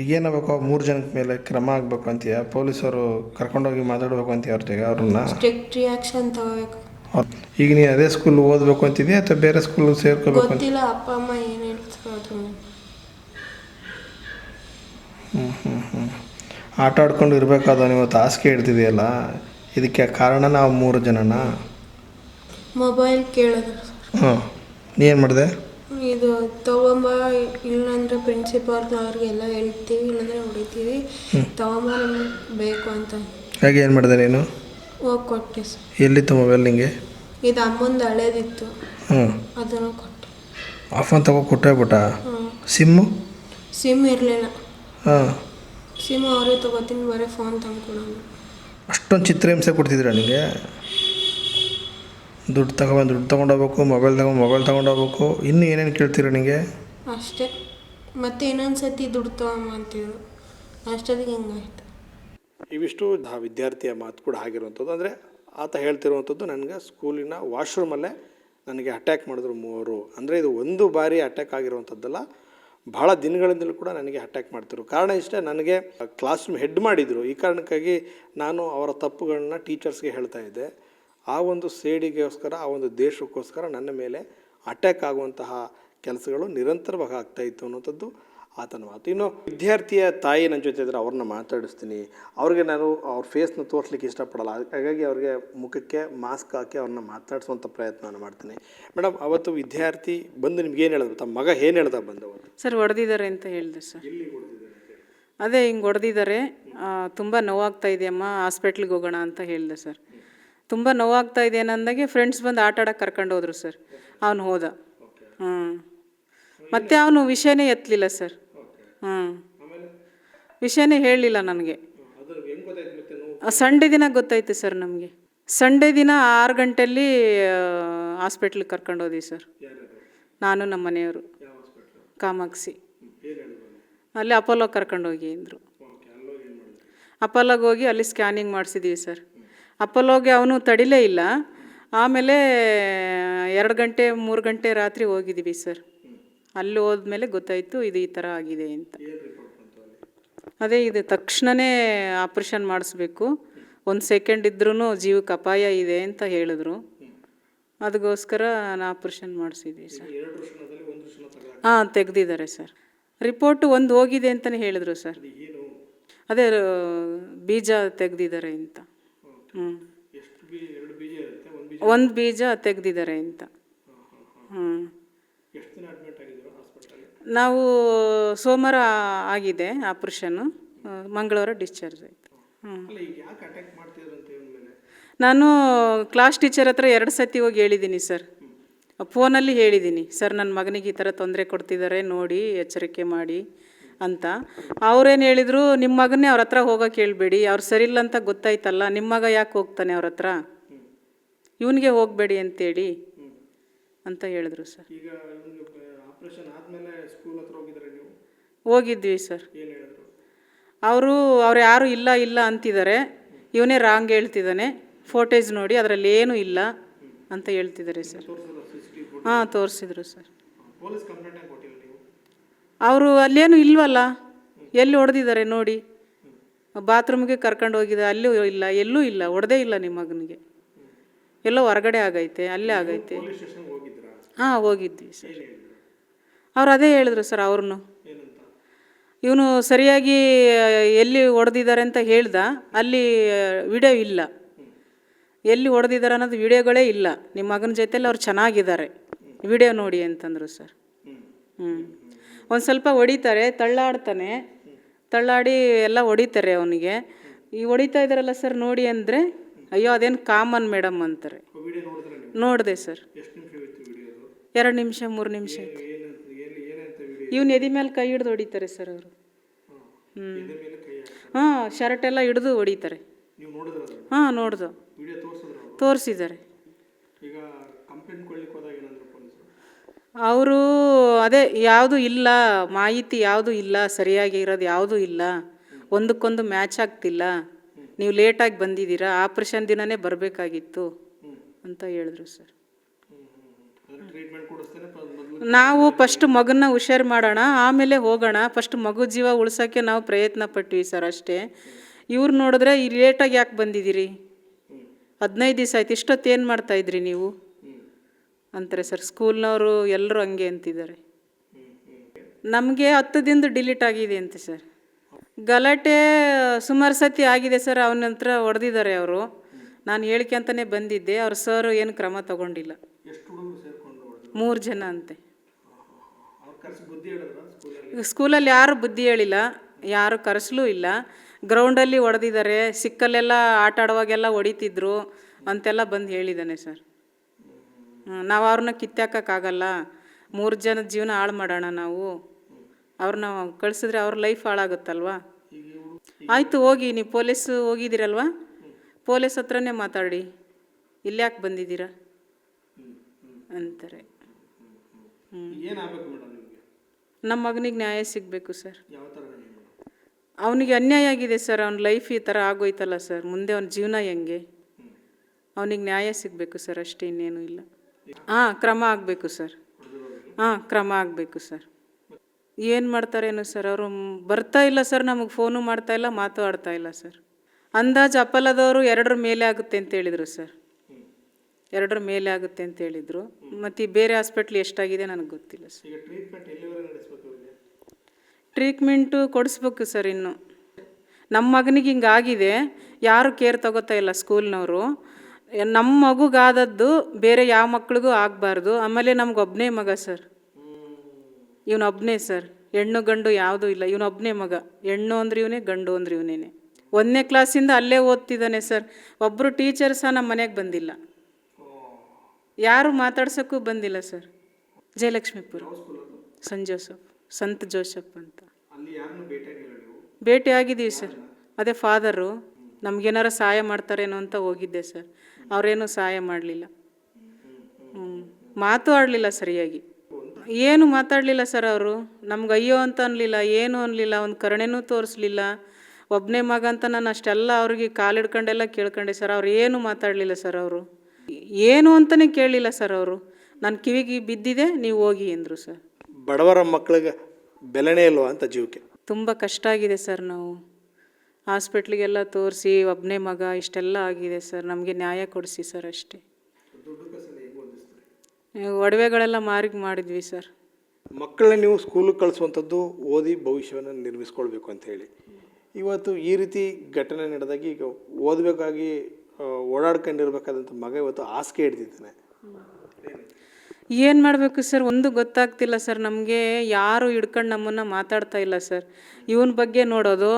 ಈಗೇನಾಗಬೇಕು ಮೂರು ಜನಕ್ಕೆ ಮೇಲೆ ಕ್ರಮ ಆಗಬೇಕು ಅಂತೀಯ? ಪೊಲೀಸರು ಕರ್ಕೊಂಡೋಗಿ ಮಾತಾಡಬೇಕು ಅಂತೀಯ ಅವ್ರ ಜೊತೆ ಅವ್ರನ್ನ? ಸ್ಟ್ರಿಕ್ಟ್ ರಿಯಾಕ್ಷನ್ ತಗೋಬೇಕು. ಈಗ ನೀನು ಅದೇ ಸ್ಕೂಲ್ ಓದಬೇಕು ಅಂತಿದ್ಯಾ ಅಥವಾ ಬೇರೆ ಸ್ಕೂಲ್ ಸೇರ್ಕೋಬೇಕು ಅಂತ? ಗೊತ್ತಿಲ್ಲ ಅಪ್ಪ ಅಮ್ಮ ಏನು ಹೇಳ್ತಾರೋ ಅದ್ರ ಮೇಲೆ ಹ್ಞೂ ಹ್ಞೂ ಹ್ಞೂ ಆಟ ಆಡ್ಕೊಂಡು ಇರಬೇಕಾದ ನೀವು ತಾಸಿಗೆ ಹಿಡ್ತಿದೆಯಲ್ಲ ಇದಕ್ಕೆ ಕಾರಣ ನಾವು ಮೂರು ಜನನ? ಮೊಬೈಲ್ ಕೇಳಿದ್ರು ಹ್ಞೂ ನೀ ಏನು ಮಾಡಿದೆ? ಇದು ತಗೊಂಬ ಇಲ್ಲಾಂದ್ರೆ ಪ್ರಿನ್ಸಿಪಾಲ್ ಅವ್ರಿಗೆಲ್ಲ ಹೇಳ್ತೀವಿ ಇಲ್ಲಾಂದ್ರೆ ಹೊಡಿತೀವಿ. ತಗೊಂಬ ನಮ್ಗೆ ಬೇಕು ಅಂತ. ಹಾಗೆ ಏನು ಮಾಡಿದೆ ನೀನು? ಹೋಗಿ ಕೊಟ್ಟೆ ಸರ್ ಎಲ್ಲಿತ್ತು ಮೊಬೈಲ್ ನಿಂಗೆ? ಇದು ಅಮ್ಮಂದು ಹಳೇದಿತ್ತು. ಹ್ಞೂ. ಅದನ್ನು ಕೊಟ್ಟೆ. ಆಫನ್ ತಗೋ ಕೊಟ್ಟೋಗ್ಬಿಟ್ಟ ಹ್ಞೂ. ಸಿಮ್ಮು ಸಿಮ್ ಇರಲಿಲ್ಲ. ಹಾಂ ಸಿಮ್ ಅವರೇ ತಗೋತೀನಿ ಬರೀ ಫೋನ್ ತಂದ್ಕೊಡೋಣ ಅಷ್ಟೊಂದು ಚಿತ್ರಹಿಂಸೆ ಕೊಡ್ತಿದ್ದೀರಾ ನಿಮಗೆ? ದುಡ್ಡು ತಗೋ ದುಡ್ಡು ತೊಗೊಂಡೋಗ್ಬೇಕು ಮೊಬೈಲ್ ತಗೊಂಡು ಮೊಬೈಲ್ ತೊಗೊಂಡೋಗ್ಬೇಕು ಇನ್ನು ಏನೇನು ಕೇಳ್ತೀರಾ ನಿಮಗೆ? ಅಷ್ಟೇ. ಮತ್ತೆ ಇನ್ನೊಂದು ಸತಿ ದುಡ್ಡು ತಗೊಂಬ ಅಂತಿದ್ರು ಅಷ್ಟೊತ್ತಿಗೆ ಹಿಂಗಾಯ್ತು. ಇವಿಷ್ಟು ಆ ವಿದ್ಯಾರ್ಥಿಯ ಮಾತು ಕೂಡ ಆಗಿರುವಂಥದ್ದು. ಅಂದರೆ ಆತ ಹೇಳ್ತಿರುವಂಥದ್ದು ನನಗೆ ಸ್ಕೂಲಿನ ವಾಶ್ರೂಮಲ್ಲೇ ನನಗೆ ಅಟ್ಯಾಕ್ ಮಾಡಿದ್ರು ಮೂವರು. ಅಂದರೆ ಇದು ಒಂದು ಬಾರಿ ಅಟ್ಯಾಕ್ ಆಗಿರುವಂಥದ್ದಲ್ಲ. ಭಾಳ ದಿನಗಳಿಂದಲೂ ಕೂಡ ನನಗೆ ಅಟ್ಯಾಕ್ ಮಾಡ್ತಿದ್ರು. ಕಾರಣ ಇಷ್ಟೇ ನನಗೆ ಕ್ಲಾಸ್ ರೂಮ್ ಹೆಡ್ ಮಾಡಿದರು. ಈ ಕಾರಣಕ್ಕಾಗಿ ನಾನು ಅವರ ತಪ್ಪುಗಳನ್ನ ಟೀಚರ್ಸ್ಗೆ ಹೇಳ್ತಾ ಇದ್ದೆ. ಆ ಒಂದು ಸೇಡಿಗೋಸ್ಕರ ಆ ಒಂದು ದೇಶಕ್ಕೋಸ್ಕರ ನನ್ನ ಮೇಲೆ ಅಟ್ಯಾಕ್ ಆಗುವಂತಹ ಕೆಲಸಗಳು ನಿರಂತರವಾಗಿ ಆಗ್ತಾಯಿತ್ತು ಅನ್ನೋಂಥದ್ದು ಆತನ ಮಾತು. ಇನ್ನು ವಿದ್ಯಾರ್ಥಿಯ ತಾಯಿ ನನ್ನ ಜೊತೆ ಇದ್ದರೆ ಅವ್ರನ್ನ ಮಾತಾಡಿಸ್ತೀನಿ. ಅವ್ರಿಗೆ ನಾನು ಅವ್ರ ಫೇಸ್ನ ತೋರಿಸ್ಲಿಕ್ಕೆ ಇಷ್ಟಪಡಲ್ಲ. ಹಾಗಾಗಿ ಅವ್ರಿಗೆ ಮುಖಕ್ಕೆ ಮಾಸ್ಕ್ ಹಾಕಿ ಅವ್ರನ್ನ ಮಾತಾಡಿಸುವಂಥ ಪ್ರಯತ್ನವನ್ನು ಮಾಡ್ತೀನಿ. ಮೇಡಮ್ ಅವತ್ತು ವಿದ್ಯಾರ್ಥಿ ಬಂದು ನಿಮ್ಗೆ ಏನು ಹೇಳಿದ್ರು ತಮ್ಮ ಮಗ ಏನು ಹೇಳ್ದ ಬಂದು ಸರ್ ಹೊಡೆದಿದ್ದಾರೆ ಅಂತ ಹೇಳಿದೆ ಸರ್. ಅದೇ ಹಿಂಗೆ ಹೊಡೆದಿದ್ದಾರೆ ತುಂಬ ನೋವಾಗ್ತಾ ಇದೆಯಮ್ಮ ಹಾಸ್ಪಿಟ್ಲಿಗೆ ಹೋಗೋಣ ಅಂತ ಹೇಳಿದೆ ಸರ್. ತುಂಬ ನೋವಾಗ್ತಾ ಇದೆ ಅನ್ನಂದಾಗೆ ಫ್ರೆಂಡ್ಸ್ ಬಂದು ಆಟ ಆಡೋಕೆ ಕರ್ಕೊಂಡು ಹೋದ್ರು ಸರ್. ಅವನು ಹೋದ. ಹ್ಞೂ ಮತ್ತೆ ಅವನು ವಿಷಯನೇ ಎತ್ತಲಿಲ್ಲ ಸರ್. ಹಾಂ. ವಿಷಯನೇ ಹೇಳಲಿಲ್ಲ ನನಗೆ. ಸಂಡೇ ದಿನ ಗೊತ್ತಾಯ್ತು ಸರ್ ನಮಗೆ. ಸಂಡೇ ದಿನ ಆರು ಗಂಟೆಯಲ್ಲಿ ಹಾಸ್ಪಿಟ್ಲಿಗೆ ಕರ್ಕೊಂಡು ಸರ್. ನಾನು ನಮ್ಮ ಮನೆಯವರು. ಕಾಮಾಕ್ಷಿ. ಅಲ್ಲಿ ಅಪೋಲೋ ಕರ್ಕೊಂಡು ಹೋಗಿ ಅಂದರು. ಅಪೋಲೋಗೆ ಹೋಗಿ ಅಲ್ಲಿ ಸ್ಕ್ಯಾನಿಂಗ್ ಮಾಡಿಸಿದ್ದೀವಿ ಸರ್. ಅಪೋಲೋಗೆ ಅವನು ತಡಿಲೇ ಇಲ್ಲ. ಆಮೇಲೆ, ಎರಡು ಗಂಟೆ, ಮೂರು ಗಂಟೆ ರಾತ್ರಿ ಹೋಗಿದ್ದೀವಿ ಸರ್. ಅಲ್ಲಿ ಹೋದ್ಮೇಲೆ ಗೊತ್ತಾಯಿತು ಇದು ಈ ಥರ ಆಗಿದೆ ಅಂತ. ಅದೇ ಇದು ತಕ್ಷಣವೇ ಆಪ್ರೇಷನ್ ಮಾಡಿಸ್ಬೇಕು. ಒಂದು ಸೆಕೆಂಡ್ ಇದ್ರೂ ಜೀವಕ್ಕೆ ಅಪಾಯ ಇದೆ ಅಂತ ಹೇಳಿದ್ರು. ಅದಕ್ಕೋಸ್ಕರ ನಾನು ಆಪ್ರೇಷನ್ ಮಾಡಿಸಿದ್ವಿ ಸರ್. ಹಾಂ ತೆಗೆದಿದ್ದಾರೆ ಸರ್. ರಿಪೋರ್ಟು ಒಂದು ಹೋಗಿದೆ ಅಂತಲೇ ಹೇಳಿದ್ರು ಸರ್. ಅದೇ ಬೀಜ ತೆಗೆದಿದ್ದಾರೆ ಅಂತ. ಹ್ಞೂ ಒಂದು ಬೀಜ ತೆಗೆದಿದ್ದಾರೆ ಅಂತ. ಹ್ಞೂ ನಾವು ಸೋಮವಾರ ಆಗಿದೆ ಆಪ್ರೇಷನ್ನು ಮಂಗಳವಾರ ಡಿಸ್ಚಾರ್ಜ್ ಆಯಿತು. ಹ್ಞೂ ನಾನು ಕ್ಲಾಸ್ ಟೀಚರ್ ಹತ್ರ ಎರಡು ಸತಿ ಹೋಗಿ ಹೇಳಿದ್ದೀನಿ ಸರ್ ಫೋನಲ್ಲಿ ಹೇಳಿದ್ದೀನಿ ಸರ್ ನನ್ನ ಮಗನಿಗೆ ಈ ಥರ ತೊಂದರೆ ಕೊಡ್ತಿದ್ದಾರೆ ನೋಡಿ ಎಚ್ಚರಿಕೆ ಮಾಡಿ ಅಂತ. ಅವ್ರೇನು ಹೇಳಿದರು ನಿಮ್ಮ ಮಗನೇ ಅವ್ರ ಹತ್ರ ಹೋಗೋಕೆ ಹೇಳ್ಬೇಡಿ ಅವ್ರು ಸರಿಯಿಲ್ಲ ಅಂತ ಗೊತ್ತಾಯ್ತಲ್ಲ ನಿಮ್ಮ ಮಗ ಯಾಕೆ ಹೋಗ್ತಾನೆ ಅವ್ರ ಹತ್ರ? ಇವನಿಗೆ ಹೋಗಬೇಡಿ ಅಂತೇಳಿ ಅಂತ ಹೇಳಿದ್ರು ಸರ್ ಆಪ್ರೇಷನ್ ಆದಮೇಲೆ ಸ್ಕೂಲ್ ಹತ್ರ ಹೋಗಿದ್ರೆ ನೀವು? ಹೋಗಿದ್ವಿ ಸರ್ ಏನು ಹೇಳಿದ್ರು? ಅವರು ಅವ್ರು ಯಾರು ಇಲ್ಲ ಇಲ್ಲ ಅಂತಿದ್ದಾರೆ. ಇವನೇ ರಾಂಗ್ ಹೇಳ್ತಿದ್ದಾನೆ. ಫೋಟೇಜ್ ನೋಡಿ ಅದರಲ್ಲಿ ಏನು ಇಲ್ಲ ಅಂತ ಹೇಳ್ತಿದ್ದಾರೆ ಸರ್ ಹಾಂ ತೋರಿಸಿದ್ರು ಸರ್ ಪೊಲೀಸ್ ಕಂಪ್ಲೇಂಟ್ ಕೊಟ್ಟಿಲ್ಲ ನೀವು? ಅವರು ಅಲ್ಲೇನು ಇಲ್ವಲ್ಲ? ಎಲ್ಲಿ ಹೊಡೆದಿದ್ದಾರೆ ನೋಡಿ? ಬಾತ್ರೂಮ್ಗೆ ಕರ್ಕೊಂಡು ಹೋಗಿದೆ ಅಲ್ಲೂ ಇಲ್ಲ ಎಲ್ಲೂ ಇಲ್ಲ ಹೊಡೆದೇ ಇಲ್ಲ ನಿಮ್ಮ ಮಗನಿಗೆ. ಎಲ್ಲೋ ಹೊರಗಡೆ ಆಗೈತೆ ಅಲ್ಲೇ ಆಗೈತೆ. ಪೊಲೀಸ್ ಸ್ಟೇಷನ್ಗೆ ಹೋಗಿದ್ರಾ? ಹಾಂ ಹೋಗಿದ್ವಿ ಸರ್ ಅವ್ರು ಅದೇ ಹೇಳಿದ್ರು ಸರ್ ಅವ್ರನ್ನು ಇವನು ಸರಿಯಾಗಿ ಎಲ್ಲಿ ಹೊಡೆದಿದ್ದಾರೆ ಅಂತ ಹೇಳ್ದ ಅಲ್ಲಿ ವಿಡಿಯೋ ಇಲ್ಲ. ಎಲ್ಲಿ ಹೊಡೆದಿದ್ದಾರೆ ಅನ್ನೋದು ವಿಡಿಯೋಗಳೇ ಇಲ್ಲ. ನಿಮ್ಮ ಮಗನ ಜೊತೆಲಿ ಅವ್ರು ಚೆನ್ನಾಗಿದ್ದಾರೆ. ವಿಡಿಯೋ ನೋಡಿ ಅಂತಂದರು ಸರ್. ಹ್ಞೂ ಒಂದು ಸ್ವಲ್ಪ ಹೊಡಿತಾರೆ ತಳ್ಳಾಡ್ತಾನೆ. ತಳ್ಳಾಡಿ ಎಲ್ಲ ಹೊಡಿತಾರೆ ಅವನಿಗೆ. ಈ ಹೊಡಿತಾ ಇದ್ದಾರಲ್ಲ ಸರ್ ನೋಡಿ ಅಂದರೆ ಅಯ್ಯೋ ಅದೇನು ಕಾಮನ್ ಮೇಡಮ್ ಅಂತಾರೆ. ನೋಡಿದೆ ಸರ್. ಎರಡು ನಿಮಿಷ ಮೂರು ನಿಮಿಷ ಏನಂತ ಎಲ್ಲಿ ಏನಂತ ವಿಡಿಯೋ ಇವನು ಎದಿ ಮೇಲೆ ಕೈ ಹಿಡ್ದು ಹೊಡಿತಾರೆ ಸರ್ ಅವರು. ಹ್ಞೂ ಹಾಂ ಶರ್ಟ್ ಎಲ್ಲ ಹಿಡಿದು ಹೊಡಿತಾರೆ. ಹಾಂ ನೋಡ್ದು. ತೋರಿಸಿದ್ದಾರೆ. ಅವರು ಅದೇ ಯಾವುದು ಇಲ್ಲ ಮಾಹಿತಿ ಯಾವುದು ಇಲ್ಲ ಸರಿಯಾಗಿ ಇರೋದು ಯಾವುದೂ ಇಲ್ಲ ಒಂದಕ್ಕೊಂದು ಮ್ಯಾಚ್ ಆಗ್ತಿಲ್ಲ ನೀವು ಲೇಟಾಗಿ ಬಂದಿದ್ದೀರಾ ಆಪ್ರೇಷನ್ ದಿನನೇ ಬರಬೇಕಾಗಿತ್ತು ಅಂತ ಹೇಳಿದ್ರು ಸರ್. ನಾವು ಫಸ್ಟ್ ಮಗನ್ನ ಹುಷಾರು ಮಾಡೋಣ ಆಮೇಲೆ ಹೋಗೋಣ. ಫಸ್ಟ್ ಮಗು ಜೀವ ಉಳ್ಸೋಕ್ಕೆ ನಾವು ಪ್ರಯತ್ನ ಪಟ್ವಿ ಸರ್ ಅಷ್ಟೇ. ಇವ್ರು ನೋಡಿದ್ರೆ ಈ ಲೇಟಾಗಿ ಯಾಕೆ ಬಂದಿದ್ದೀರಿ? ಹದಿನೈದು ದಿವಸ ಆಯ್ತು ಇಷ್ಟೊತ್ತು ಏನು ಮಾಡ್ತಾಯಿದ್ರಿ ನೀವು? ಅಂತಾರೆ ಸರ್ ಸ್ಕೂಲ್ನವರು ಎಲ್ಲರೂ ಹಂಗೆ ಅಂತಿದ್ದಾರೆ. ನಮಗೆ ಹತ್ತು ದಿನದ ಡಿಲೀಟ್ ಆಗಿದೆ ಅಂತೆ ಸರ್. ಗಲಾಟೆ ಸುಮಾರು ಸತಿ ಆಗಿದೆ ಸರ್ ಅವನ ಹತ್ರ ಹೊಡೆದಿದ್ದಾರೆ ಅವರು. ನಾನು ಹೇಳಿಕೆ ಅಂತಲೇ ಬಂದಿದ್ದೆ ಅವ್ರ ಸರ್ ಏನು ಕ್ರಮ ತಗೊಂಡಿಲ್ಲ. ಮೂರು ಜನ ಅಂತೆ ಅವ್ರು ಕರೆಸಿ ಬುದ್ಧಿ ಹೇಳಿದ್ರ ಸ್ಕೂಲಲ್ಲಿ? ಯಾರು ಬುದ್ಧಿ ಹೇಳಿಲ್ಲ ಯಾರು ಕರೆಸಲೂ ಇಲ್ಲ. ಗ್ರೌಂಡಲ್ಲಿ ಹೊಡೆದಿದ್ದಾರೆ ಸಿಕ್ಕಲ್ಲೆಲ್ಲ ಆಟ ಆಡುವಾಗೆಲ್ಲ ಹೊಡಿತಿದ್ರು ಅಂತೆಲ್ಲ ಬಂದು ಹೇಳಿದ್ದಾನೆ ಸರ್. ನಾವು ಅವ್ರನ್ನ ಕಿತ್ತಾಕೋಕ್ಕಾಗಲ್ಲ ಮೂರು ಜನದ ಜೀವನ ಹಾಳು ಮಾಡೋಣ ನಾವು. ಅವ್ರನ್ನ ಕಳಿಸಿದ್ರೆ ಅವ್ರ ಲೈಫ್ ಹಾಳಾಗುತ್ತಲ್ವಾ? ಆಯಿತು ಹೋಗಿ ನೀವು ಪೊಲೀಸ್ ಹೋಗಿದ್ದೀರಲ್ವಾ? ಪೊಲೀಸ್ ಹತ್ರನೇ ಮಾತಾಡಿ ಇಲ್ಯಾಕೆ ಬಂದಿದ್ದೀರಾ? ಅಂತಾರೆ. ಹ್ಞೂ ನಮ್ಮ ಮಗನಿಗೆ ನ್ಯಾಯ ಸಿಗಬೇಕು ಸರ್. ಅವನಿಗೆ ಅನ್ಯಾಯ ಆಗಿದೆ ಸರ್ ಅವ್ನ ಲೈಫ್ ಈ ಥರ ಆಗೋಯ್ತಲ್ಲ ಸರ್. ಮುಂದೆ ಅವನ ಜೀವನ ಹೆಂಗೆ? ಅವನಿಗೆ ನ್ಯಾಯ ಸಿಗಬೇಕು ಸರ್ ಅಷ್ಟೇ ಇನ್ನೇನು ಇಲ್ಲ. ಹಾಂ ಕ್ರಮ ಆಗಬೇಕು ಸರ್. ಹಾಂ ಕ್ರಮ ಆಗಬೇಕು ಸರ್. ಏನು ಮಾಡ್ತಾರೇನು ಸರ್ ಅವರು ಬರ್ತಾ ಇಲ್ಲ ಸರ್ ನಮಗೆ ಫೋನು ಮಾಡ್ತಾ ಇಲ್ಲ ಮಾತಾಡ್ತಾ ಇಲ್ಲ ಸರ್. ಅಂದಾಜು ಅಪಲದವರು ಎರಡರ ಮೇಲೆ ಆಗುತ್ತೆ ಅಂತ ಹೇಳಿದರು ಸರ್. ಎರಡರ ಮೇಲೆ ಆಗುತ್ತೆ ಅಂತ ಹೇಳಿದರು. ಮತ್ತು ಈ ಬೇರೆ ಹಾಸ್ಪಿಟ್ಲ್ ಎಷ್ಟಾಗಿದೆ ನನಗೆ ಗೊತ್ತಿಲ್ಲ ಸರ್. ಟ್ರೀಟ್ಮೆಂಟ್ ಕೊಡಿಸ್ಬೇಕು ಸರ್ ಇನ್ನು. ನಮ್ಮ ಮಗನಿಗೆ ಹಿಂಗಾಗಿದೆ ಯಾರು ಕೇರ್ ತಗೋತಾ ಇಲ್ಲ ಸ್ಕೂಲ್ನವರು ನಮ್ಮ ಮಗುಗಾದದ್ದು ಬೇರೆ ಯಾವ ಮಕ್ಳಿಗೂ ಆಗಬಾರ್ದು. ಆಮೇಲೆ ನಮಗೊಬ್ಬನೇ ಮಗ ಸರ್ ಇವನೊಬ್ಬನೇ ಸರ್ ಹೆಣ್ಣು ಗಂಡು ಯಾವುದೂ ಇಲ್ಲ. ಇವನೊಬ್ಬನೇ ಮಗ. ಹೆಣ್ಣು ಅಂದ್ರೆ ಇವನೇ, ಗಂಡು ಅಂದ್ರೆ ಇವನೇನೆ. ಒಂದನೇ ಕ್ಲಾಸಿಂದ ಅಲ್ಲೇ ಓದ್ತಿದ್ದಾನೆ ಸರ್ ಒಬ್ಬರು ಟೀಚರ್ ಸಹ ನಮ್ಮ ಮನೆಗೆ ಬಂದಿಲ್ಲ. ಯಾರು ಮಾತಾಡ್ಸೋಕ್ಕೂ ಬಂದಿಲ್ಲ ಸರ್ ಜಯಲಕ್ಷ್ಮೀಪುರ. ಸಂಜೋಸು ಸಂತ್ ಜೋಸೆಫ್ ಅಂತ. ಅಲ್ಲಿ ಯಾರನ್ನು ಭೇಟಿಯಾಗಿಲ್ಲ ನೀವು? ಭೇಟಿ ಆಗಿದ್ದೀವಿ ಸರ್. ಅದೇ ಫಾದರು. ನಮಗೇನಾರ ಸಹಾಯ ಮಾಡ್ತಾರೇನೋ ಅಂತ ಹೋಗಿದ್ದೆ ಸರ್. ಅವರೇನು ಸಹಾಯ ಮಾಡಲಿಲ್ಲ. ಹ್ಞೂ ಮಾತು ಆಡಲಿಲ್ಲ ಸರಿಯಾಗಿ. ಏನು ಮಾತಾಡಲಿಲ್ಲ ಸರ್ ಅವರು? ನಮ್ಗೆ ಅಯ್ಯೋ ಅಂತ ಅನ್ನಲಿಲ್ಲ ಏನು ಅನ್ನಲಿಲ್ಲ ಒಂದು ಕರುಣೆನೂ ತೋರಿಸ್ಲಿಲ್ಲ. ಒಬ್ಬನೇ ಮಗ ಅಂತ ನಾನು ಅಷ್ಟೆಲ್ಲ ಅವ್ರಿಗೆ ಕಾಲಿಡ್ಕೊಂಡೆಲ್ಲ ಕೇಳ್ಕೊಂಡೆ ಸರ್. ಅವ್ರು ಏನು ಮಾತಾಡಲಿಲ್ಲ ಸರ್ ಅವರು? ಏನು ಅಂತಲೇ ಕೇಳಲಿಲ್ಲ ಸರ್ ಅವರು. ನನ್ನ ಕಿವಿಗೆ ಬಿದ್ದಿದೆ ನೀವು ಹೋಗಿ ಅಂದರು ಸರ್. ಬಡವರ ಮಕ್ಕಳಿಗೆ ಬೆಲೆನೇ ಇಲ್ವಾ ಅಂತ ಜೀವಕ್ಕೆ? ತುಂಬ ಕಷ್ಟ ಆಗಿದೆ ಸರ್ ನಾವು. ಹಾಸ್ಪಿಟ್ಲಿಗೆಲ್ಲ ತೋರಿಸಿ ಒಬ್ಬನೇ ಮಗ ಇಷ್ಟೆಲ್ಲ ಆಗಿದೆ ಸರ್. ನಮಗೆ ನ್ಯಾಯ ಕೊಡಿಸಿ ಸರ್ ಅಷ್ಟೇ. ಒಡವೆಗಳೆಲ್ಲ ಮಾರಿಗೆ ಮಾಡಿದ್ವಿ ಸರ್. ಮಕ್ಕಳನ್ನ ನೀವು ಸ್ಕೂಲಿಗೆ ಕಳಿಸುವಂಥದ್ದು ಓದಿ ಭವಿಷ್ಯವನ್ನು ನಿರ್ಮಿಸ್ಕೊಳ್ಬೇಕು ಅಂತ ಹೇಳಿ. ಇವತ್ತು ಈ ರೀತಿ ಘಟನೆ ನಡೆದಾಗ ಈಗ ಓದಬೇಕಾಗಿ ಓಡಾಡ್ಕೊಂಡಿರ್ಬೇಕಾದಂಥ ಮಗ ಇವತ್ತು ಹಾಸಿಗೆ ಹಿಡ್ದಿದ್ದಾನೆ. ಏನು ಮಾಡಬೇಕು ಸರ್? ಒಂದು ಗೊತ್ತಾಗ್ತಿಲ್ಲ ಸರ್ ನಮಗೆ. ಯಾರು ಹಿಡ್ಕೊಂಡು ನಮ್ಮನ್ನು ಮಾತಾಡ್ತಾ ಇಲ್ಲ ಸರ್. ಇವನ ಬಗ್ಗೆ ನೋಡೋದು,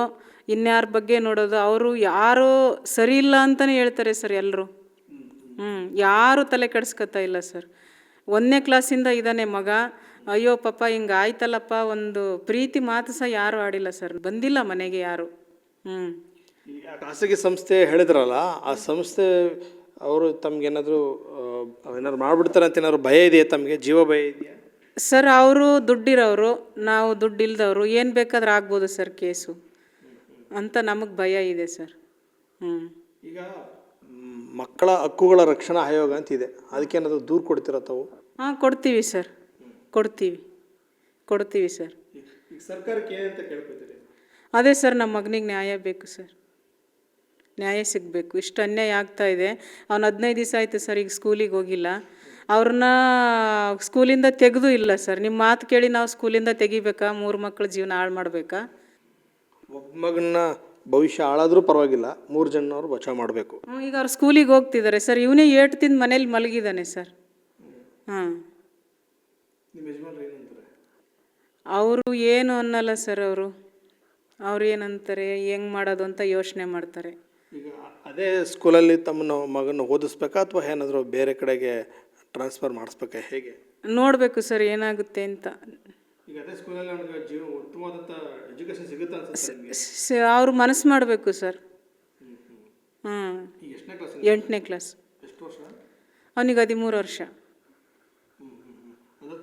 ಇನ್ಯಾರ ಬಗ್ಗೆ ನೋಡೋದು, ಅವರು ಯಾರು ಸರಿ ಇಲ್ಲ ಅಂತಲೇ ಹೇಳ್ತಾರೆ ಸರ್ ಎಲ್ಲರೂ ಹ್ಞೂ ಯಾರು ತಲೆ ಕೆಡಿಸ್ಕೊತಾ ಇಲ್ಲ ಸರ್. ಒಂದನೇ ಕ್ಲಾಸಿಂದ ಇದ್ದಾನೆ ಮಗ. ಅಯ್ಯೋ ಪಾಪ, ಹಿಂಗೆ ಆಯ್ತಲ್ಲಪ್ಪ, ಒಂದು ಪ್ರೀತಿ ಮಾತು ಸಹ ಯಾರು ಆಡಿಲ್ಲ ಸರ್. ಬಂದಿಲ್ಲ ಮನೆಗೆ ಯಾರು. ಹ್ಞೂ ಖಾಸಗಿ ಸಂಸ್ಥೆ ಹೇಳಿದ್ರಲ್ಲ, ಆ ಸಂಸ್ಥೆ ಅವರು ತಮ್ಗೇನಾದರೂ ಏನಾದ್ರು ಮಾಡಿಬಿಡ್ತಾರೆ ಅಂತ ಏನಾದ್ರು ಭಯ ಇದೆಯಾ ತಮಗೆ? ಜೀವ ಭಯ ಇದೆಯಾ? ಸರ್ ಅವರು ದುಡ್ಡಿರೋರು ನಾವು ದುಡ್ಡು ಇಲ್ದವರು ಏನು ಬೇಕಾದ್ರೆ ಆಗ್ಬೋದು ಸರ್ ಕೇಸು. ಅಂತ ನಮಗೆ ಭಯ ಇದೆ ಸರ್. ಹ್ಞೂ ಈಗ ಮಕ್ಕಳ ಹಕ್ಕುಗಳ ರಕ್ಷಣಾ ಆಯೋಗ ಅಂತಿದೆ ಅದಕ್ಕೇನಾದ್ರು ದೂರು ಕೊಡ್ತೀರ ತಾವು? ಹಾಂ ಕೊಡ್ತೀವಿ ಸರ್. ಕೊಡ್ತೀವಿ. ಕೊಡ್ತೀವಿ ಸರ್. ಸರ್ಕಾರಕ್ಕೆ ಏನಂತ ಕೇಳ್ಕೊತೀರಿ? ಅದೇ ಸರ್ ನಮ್ಮ ಮಗನಿಗೆ ನ್ಯಾಯ ಬೇಕು ಸರ್. ನ್ಯಾಯ ಸಿಗಬೇಕು. ಇಷ್ಟು ಅನ್ಯಾಯ ಆಗ್ತಾ ಇದೆ. ಅವ್ನು ಹದಿನೈದು ದಿವಸ ಆಯಿತು ಸರ್ ಈಗ ಸ್ಕೂಲಿಗೆ ಹೋಗಿಲ್ಲ. ಅವ್ರನ್ನ ಸ್ಕೂಲಿಂದ ತೆಗೆದು ಇಲ್ಲ ಸರ್. ನಿಮ್ಮ ಮಾತು ಕೇಳಿ ನಾವು ಸ್ಕೂಲಿಂದ ತೆಗಿಬೇಕಾ? ಮೂರು ಮಕ್ಕಳ ಜೀವನ ಹಾಳು ಮಾಡಬೇಕಾ? ಒಬ್ಬ ಮಗನ ಭವಿಷ್ಯ ಹಾಳಾದರೂ ಪರವಾಗಿಲ್ಲ. ಮೂರು ಜನನವರು ಬಚಾವ್ ಮಾಡಬೇಕು. ಈಗ ಅವ್ರು ಸ್ಕೂಲಿಗೆ ಹೋಗ್ತಿದ್ದಾರೆ ಸರ್. ಇವನೇ ಏಟು ತಿಂದು ಮನೇಲಿ ಮಲಗಿದ್ದಾನೆ ಸರ್. ಹಾಂ. ನಿಮ್ಮ ಯಜಮಾನ್ರು ಏನಂತಾರೆ ಅವರು ಏನು ಅನ್ನಲ್ಲ ಸರ್ ಅವರು. ಅವ್ರು ಏನಂತಾರೆ? ಹೆಂಗೆ ಮಾಡೋದು ಅಂತ ಯೋಚನೆ ಮಾಡ್ತಾರೆ. ಈಗ ಅದೇ ಸ್ಕೂಲಲ್ಲಿ ತಮ್ಮನ್ನು ಮಗನ ಓದಿಸ್ಬೇಕಾ ಅಥವಾ ಏನಾದರೂ ಬೇರೆ ಕಡೆಗೆ ಟ್ರಾನ್ಸ್ಫರ್ ಮಾಡಿಸ್ಬೇಕಾ ಹೇಗೆ? ನೋಡಬೇಕು ಸರ್ ಏನಾಗುತ್ತೆ ಅಂತ. ಈಗ ಅದೇ ಸ್ಕೂಲಲ್ಲಿ ಅವ್ನಿಗೆ ಜೀವ ಉತ್ತಮವಾದಂಥ ಎಜುಕೇಷನ್ ಸಿಗುತ್ತೆ ಅನ್ಸುತ್ತೆ ಸ- ಅವ್ರು ಮನಸ್ಸು ಮಾಡಬೇಕು ಸರ್. ಹ್ಞೂ ಈಗ ಎಷ್ಟನೇ ಕ್ಲಾಸ್ ಎಂಟನೇ ಕ್ಲಾಸ್. ಎಷ್ಟು ವರ್ಷ? ಅವನಿಗೆ ಹದಿಮೂರು ವರ್ಷ.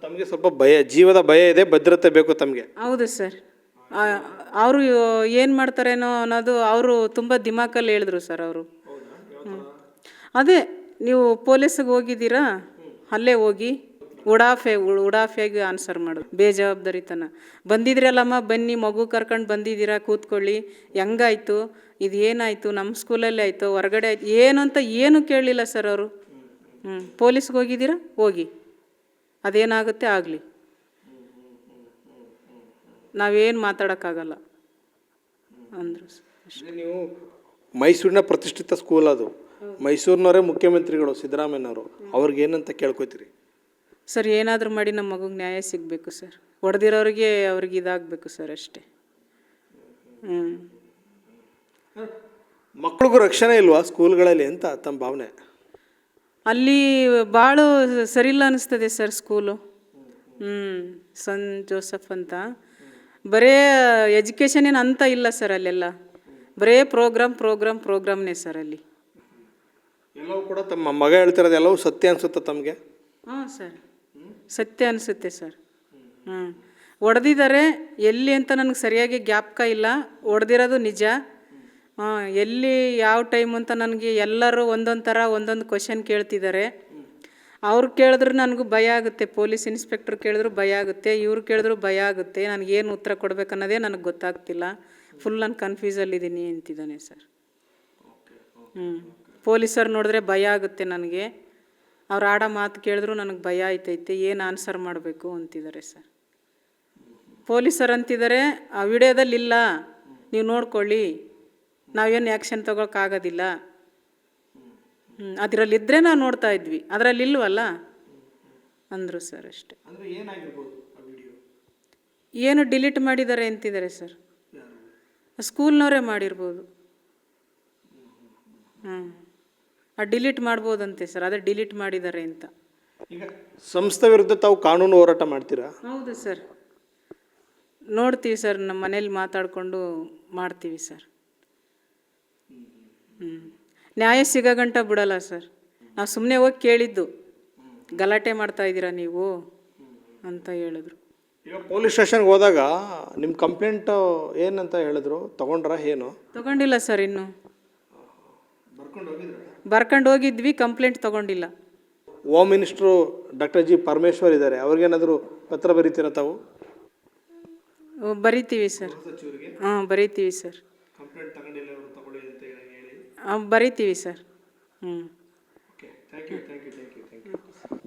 ತಮಗೆ ಸ್ವಲ್ಪ ಭಯ ಜೀವದ ಭಯ ಇದೆ ಭದ್ರತೆ ಬೇಕು ತಮಗೆ. ಹೌದು ಸರ್. ಅವರು ಏನು ಮಾಡ್ತಾರೇನೋ ಅನ್ನೋದು ಅವರು ತುಂಬ ದಿಮಾಕಲ್ಲಿ ಹೇಳಿದ್ರು ಸರ್ ಅವರು. ಅದೇ, ನೀವು ಪೊಲೀಸಿಗೆ ಹೋಗಿದ್ದೀರಾ? ಅಲ್ಲೇ ಹೋಗಿ ಉಡಾಫೆ ಉಡಾಫೆಗೆ ಆನ್ಸರ್ ಮಾಡು ಬೇಜವಾಬ್ದಾರಿತನ ಬಂದಿದ್ರಲ್ಲಮ್ಮ, ಬನ್ನಿ, ಮಗು ಕರ್ಕೊಂಡು ಬಂದಿದ್ದೀರಾ, ಕೂತ್ಕೊಳ್ಳಿ. ಹೆಂಗಾಯ್ತು? ಇದು ಏನಾಯಿತು? ನಮ್ಮ ಸ್ಕೂಲಲ್ಲೇ ಆಯಿತು? ಹೊರಗಡೆ ಆಯ್ತು? ಏನು ಅಂತ ಏನು ಕೇಳಲಿಲ್ಲ ಸರ್ ಅವರು. ಹ್ಞೂ ಪೊಲೀಸ್ಗೆ ಹೋಗಿದ್ದೀರಾ? ಹೋಗಿ. ಅದೇನಾಗುತ್ತೆ, ಆಗಲಿ. ನಾವೇನು ಮಾತಾಡೋಕ್ಕಾಗಲ್ಲ. ಅಂದರು ನೀವು ಮೈಸೂರಿನ ಪ್ರತಿಷ್ಠಿತ ಸ್ಕೂಲ್ ಅದು. ಮೈಸೂರಿನವರೇ ಮುಖ್ಯಮಂತ್ರಿಗಳು ಸಿದ್ದರಾಮಯ್ಯನವರು. ಅವ್ರಿಗೆ ಏನಂತ ಕೇಳ್ಕೊತೀರಿ? ಸರ್ ಏನಾದರೂ ಮಾಡಿ ನಮ್ಮ ಮಗುಗೆ ನ್ಯಾಯ ಸಿಗಬೇಕು ಸರ್. ಹೊಡೆದಿರೋರಿಗೆ ಅವ್ರಿಗೆ ಇದಾಗಬೇಕು ಸರ್ ಅಷ್ಟೇ. ಹ್ಞೂ ಮಕ್ಳಿಗೂ ರಕ್ಷಣೆ ಇಲ್ವಾ ಸ್ಕೂಲ್ಗಳಲ್ಲಿ ಅಂತ ತಮ್ಮ ಭಾವನೆ? ಅಲ್ಲಿ ಭಾಳ ಸರಿಯಿಲ್ಲ ಅನ್ನಿಸ್ತದೆ ಸರ್ ಸ್ಕೂಲು ಹ್ಞೂ ಸನ್ ಜೋಸಫ್ ಅಂತ. ಬರೇ ಎಜುಕೇಷನ್ ಏನು ಅಂತ ಇಲ್ಲ ಸರ್ ಅಲ್ಲೆಲ್ಲ. ಬರೇ ಪ್ರೋಗ್ರಾಮ್ ಪ್ರೋಗ್ರಾಮ್ ಪ್ರೋಗ್ರಾಮ್ನೇ ಸರ್ ಅಲ್ಲಿ. ಎಲ್ಲವೂ ಕೂಡ ತಮ್ಮ ಮಗ ಹೇಳ್ತಿರೋದು ಎಲ್ಲವೂ ಸತ್ಯ ಅನಿಸುತ್ತೆ ತಮಗೆ? ಹಾಂ ಸರ್. ಸತ್ಯ ಅನಿಸುತ್ತೆ ಸರ್. ಹ್ಞೂ. ಹೊಡೆದಿದ್ದಾರೆ ಎಲ್ಲಿ ಅಂತ ನನಗೆ ಸರಿಯಾಗಿ ಜ್ಞಾಪಕ ಇಲ್ಲ. ಹೊಡೆದಿರೋದು ನಿಜ. ಹಾಂ ಎಲ್ಲಿ ಯಾವ ಟೈಮ್ ಅಂತ ನನಗೆ ಎಲ್ಲರೂ ಒಂದೊಂದು ಥರ ಒಂದೊಂದು ಕ್ವಶನ್ ಕೇಳ್ತಿದ್ದಾರೆ. ಅವ್ರು ಕೇಳಿದ್ರು ನನಗೂ ಭಯ ಆಗುತ್ತೆ, ಪೊಲೀಸ್ ಇನ್ಸ್ಪೆಕ್ಟ್ರ್ ಕೇಳಿದ್ರು ಭಯ ಆಗುತ್ತೆ, ಇವ್ರು ಕೇಳಿದ್ರು ಭಯ ಆಗುತ್ತೆ ನನಗೇನು ಉತ್ತರ ಕೊಡಬೇಕನ್ನೋದೇ ನನಗೆ ಗೊತ್ತಾಗ್ತಿಲ್ಲ. ಫುಲ್ ನಾನು ಕನ್ಫ್ಯೂಸಲ್ಲಿದ್ದೀನಿ ಅಂತಿದ್ದಾನೆ ಸರ್. ಹ್ಞೂ ಪೊಲೀಸರು ನೋಡಿದ್ರೆ ಭಯ ಆಗುತ್ತೆ ನನಗೆ. ಅವ್ರು ಆಡೋ ಮಾತು ಕೇಳಿದ್ರು ನನಗೆ ಭಯ ಆಯ್ತೈತೆ, ಏನು ಆನ್ಸರ್ ಮಾಡಬೇಕು ಅಂತಿದ್ದಾರೆ ಸರ್. ಪೊಲೀಸರು ಅಂತಿದ್ದಾರೆ, ಆ ವಿಡಿಯೋದಲ್ಲಿ ಇಲ್ಲ ನೀವು ನೋಡ್ಕೊಳ್ಳಿ ನಾವೇನು ಆ್ಯಕ್ಷನ್ ತೊಗೊಳಕ್ಕಾಗೋದಿಲ್ಲ ಹ್ಞೂ ಅದರಲ್ಲಿದ್ದರೆ ನಾವು ನೋಡ್ತಾ ಇದ್ವಿ. ಅದರಲ್ಲಿ ಇಲ್ವಲ್ಲ ಅಂದರು ಸರ್ ಅಷ್ಟೆ. ಏನು ಡಿಲೀಟ್ ಮಾಡಿದ್ದಾರೆ ಅಂತಿದ್ದಾರೆ ಸರ್. ಸ್ಕೂಲ್ನವರೇ ಮಾಡಿರ್ಬೋದು. ಹ್ಞೂ ಆ ಡಿಲೀಟ್ ಮಾಡ್ಬೋದಂತೆ ಸರ್ ಅದೇ ಡಿಲೀಟ್ ಮಾಡಿದ್ದಾರೆ ಅಂತ. ಸಂಸ್ಥೆ ವಿರುದ್ಧ ತಾವು ಕಾನೂನು ಹೋರಾಟ ಮಾಡ್ತೀರಾ? ಹೌದು ಸರ್. ನೋಡ್ತೀವಿ ಸರ್ ನಮ್ಮ ಮನೇಲಿ ಮಾತಾಡಿಕೊಂಡು ಮಾಡ್ತೀವಿ ಸರ್. ಹ್ಞೂ ನ್ಯಾಯ ಸಿಗಗಂಟ ಬಿಡಲ್ಲ ಸರ್. ನಾವು ಸುಮ್ಮನೆ ಹೋಗಿ ಕೇಳಿದ್ದು ಗಲಾಟೆ ಮಾಡ್ತಾ ಇದ್ದೀರಾ ನೀವು? ಅಂತ ಹೇಳಿದ್ರು. ಈಗ ಪೊಲೀಸ್ ಸ್ಟೇಷನ್ಗೆ ಹೋದಾಗ ನಿಮ್ಮ ಕಂಪ್ಲೇಂಟ್ ಏನಂತ ಹೇಳಿದ್ರು? ತಗೊಂಡ್ರ ಏನು? ತಗೊಂಡಿಲ್ಲ ಸರ್ ಇನ್ನು. ಬರ್ಕೊಂಡು ಹೋಗಿದ್ವಿ ಕಂಪ್ಲೇಂಟ್ ತಗೊಂಡಿಲ್ಲ. Home minister doctor G Parameshwar ಇದ್ದಾರೆ. ಅವ್ರಿಗೇನಾದರೂ ಪತ್ರ ಬರೀತೀರಾ ತಾವು? ಓ, ಬರಿತೀವಿ ಸರ್. ಹಾಂ ಬರಿತೀವಿ ಸರ್. ಕಂಪ್ಲೇಂಟ್ ತಗೊಂಡಿಲ್ಲ ಅವರು ತಗೊಳ್ಳಿ ಅಂತ ಹೇಳಿ ಹಾಂ ಬರಿತೀವಿ ಸರ್. ಹ್ಞೂ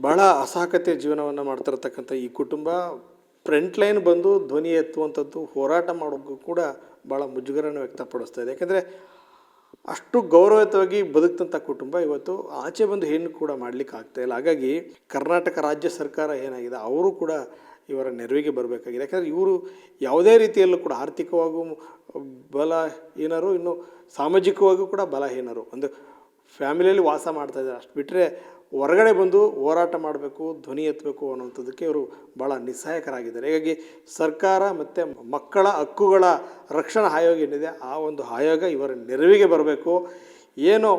ಭಾಳ ಅಸಹಕತೆ ಜೀವನವನ್ನು ಮಾಡ್ತಿರ್ತಕ್ಕಂಥ ಈ ಕುಟುಂಬ ಫ್ರಂಟ್ ಲೈನ್ ಬಂದು ಧ್ವನಿ ಎತ್ತುವಂಥದ್ದು ಹೋರಾಟ ಮಾಡೋಕ್ಕೂ ಕೂಡ ಭಾಳ ಮುಜುಗರನ್ನು ವ್ಯಕ್ತಪಡಿಸ್ತಾ ಇದೆ. ಯಾಕೆಂದರೆ ಅಷ್ಟು ಗೌರವಯುತವಾಗಿ ಬದುಕ್ತಂಥ ಕುಟುಂಬ ಇವತ್ತು ಆಚೆ ಬಂದು ಏನು ಕೂಡ ಮಾಡಲಿಕ್ಕೆ ಆಗ್ತಾ ಇಲ್ಲ. ಹಾಗಾಗಿ ಕರ್ನಾಟಕ ರಾಜ್ಯ ಸರ್ಕಾರ ಏನಾಗಿದೆ ಅವರು ಕೂಡ ಇವರ ನೆರವಿಗೆ ಬರಬೇಕಾಗಿದೆ. ಯಾಕಂದರೆ ಇವರು ಯಾವುದೇ ರೀತಿಯಲ್ಲೂ ಕೂಡ ಆರ್ಥಿಕವಾಗೂ ಬಲ ಏನಾರು ಇನ್ನು ಸಾಮಾಜಿಕವಾಗಿಯೂ ಕೂಡ ಬಲಹೀನರು ಒಂದು ಫ್ಯಾಮಿಲಿಯಲ್ಲಿ ವಾಸ ಮಾಡ್ತಾ ಇದ್ದಾರೆ. ಅಷ್ಟು ಬಿಟ್ಟರೆ ಹೊರಗಡೆ ಬಂದು ಹೋರಾಟ ಮಾಡಬೇಕು, ಧ್ವನಿ ಎತ್ತಬೇಕು ಅನ್ನೋಂಥದ್ದಕ್ಕೆ ಇವರು ಭಾಳ ನಿಸ್ಸಹಾಯಕರಾಗಿದ್ದಾರೆ. ಹೀಗಾಗಿ ಸರ್ಕಾರ ಮತ್ತು ಮಕ್ಕಳ ಹಕ್ಕುಗಳ ರಕ್ಷಣಾ ಆಯೋಗ ಏನಿದೆ, ಆ ಒಂದು ಆಯೋಗ ಇವರ ನೆರವಿಗೆ ಬರಬೇಕು. ಏನೋ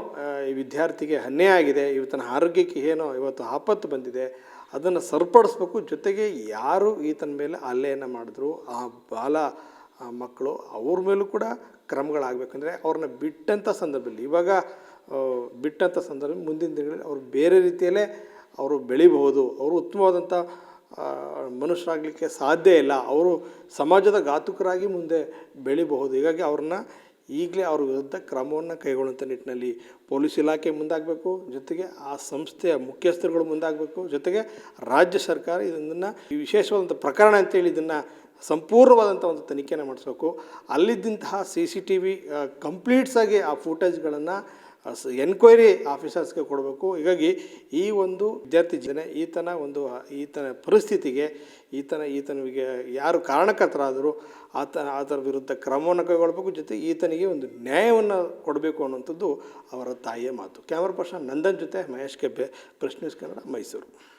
ಈ ವಿದ್ಯಾರ್ಥಿಗೆ ಅನ್ಯಾಯ ಆಗಿದೆ ಇವತ್ತನ ಆರೋಗ್ಯಕ್ಕೆ ಏನೋ ಇವತ್ತು ಆಪತ್ತು ಬಂದಿದೆ ಅದನ್ನು ಸರಿಪಡಿಸ್ಬೇಕು. ಜೊತೆಗೆ ಯಾರು ಈತನ ಮೇಲೆ ಹಲ್ಲೆಯನ್ನು ಮಾಡಿದ್ರು, ಆ ಬಾಲ ಮಕ್ಕಳು ಅವ್ರ ಮೇಲೂ ಕೂಡ ಕ್ರಮಗಳಾಗಬೇಕಂದ್ರೆ ಅವ್ರನ್ನ ಬಿಟ್ಟಂಥ ಸಂದರ್ಭದಲ್ಲಿ. ಇವಾಗ ಬಿಟ್ಟಂಥ ಸಂದರ್ಭದಲ್ಲಿ ಮುಂದಿನ ದಿನಗಳಲ್ಲಿ ಅವರು ಬೇರೆ ರೀತಿಯಲ್ಲೇ ಅವರು ಬೆಳಿಬಹುದು. ಅವರು ಉತ್ತಮವಾದಂಥ ಮನುಷ್ಯರಾಗಲಿಕ್ಕೆ ಸಾಧ್ಯ ಇಲ್ಲ. ಅವರು ಸಮಾಜದ ಘಾತುಕರಾಗಿ ಮುಂದೆ ಬೆಳಿಬಹುದು. ಹೀಗಾಗಿ ಅವ್ರನ್ನ ಈಗಲೇ ಅವ್ರ ವಿರುದ್ಧ ಕ್ರಮವನ್ನು ಕೈಗೊಳ್ಳುವಂಥ ನಿಟ್ಟಿನಲ್ಲಿ ಪೊಲೀಸ್ ಇಲಾಖೆ ಮುಂದಾಗಬೇಕು, ಜೊತೆಗೆ ಆ ಸಂಸ್ಥೆಯ ಮುಖ್ಯಸ್ಥರುಗಳು ಮುಂದಾಗಬೇಕು, ಜೊತೆಗೆ ರಾಜ್ಯ ಸರ್ಕಾರ ಇದನ್ನು ವಿಶೇಷವಾದಂಥ ಪ್ರಕರಣ ಅಂತೇಳಿ ಇದನ್ನು ಸಂಪೂರ್ಣವಾದಂಥ ಒಂದು ತನಿಖೆನ ಮಾಡಿಸ್ಬೇಕು ಅಲ್ಲಿದ್ದಂತಹ ಸಿ ಸಿ ಟಿ ವಿ ಕಂಪ್ಲೀಟ್ಸಾಗಿ ಆ ಫೂಟೇಜ್ಗಳನ್ನು ಎನ್ಕ್ವೈರಿ ಆಫೀಸರ್ಸ್ಗೆ ಕೊಡಬೇಕು. ಹೀಗಾಗಿ ಈ ಒಂದು ವಿದ್ಯಾರ್ಥಿ ಜನ ಈತನ ಒಂದು ಈತನ ಪರಿಸ್ಥಿತಿಗೆ, ಈತನ, ಈತನಿಗೆ ಯಾರು ಕಾರಣಕರ್ತರಾದರೂ ಆತ ಆತರ ವಿರುದ್ಧ ಕ್ರಮವನ್ನು ಕೈಗೊಳ್ಳಬೇಕು ಜೊತೆ ಈತನಿಗೆ ಒಂದು ನ್ಯಾಯವನ್ನು ಕೊಡಬೇಕು ಅನ್ನುವಂಥದ್ದು ಅವರ ತಾಯಿಯ ಮಾತು. ಕ್ಯಾಮ್ರಾ ಪರ್ಸನ್ ನಂದನ್ ಜೊತೆ ಮಹೇಶ್ ಕೆಬ್ಬೆ ಪ್ರಶ್ನಿಸ್ ಕನ್ನಡ, ಮೈಸೂರು.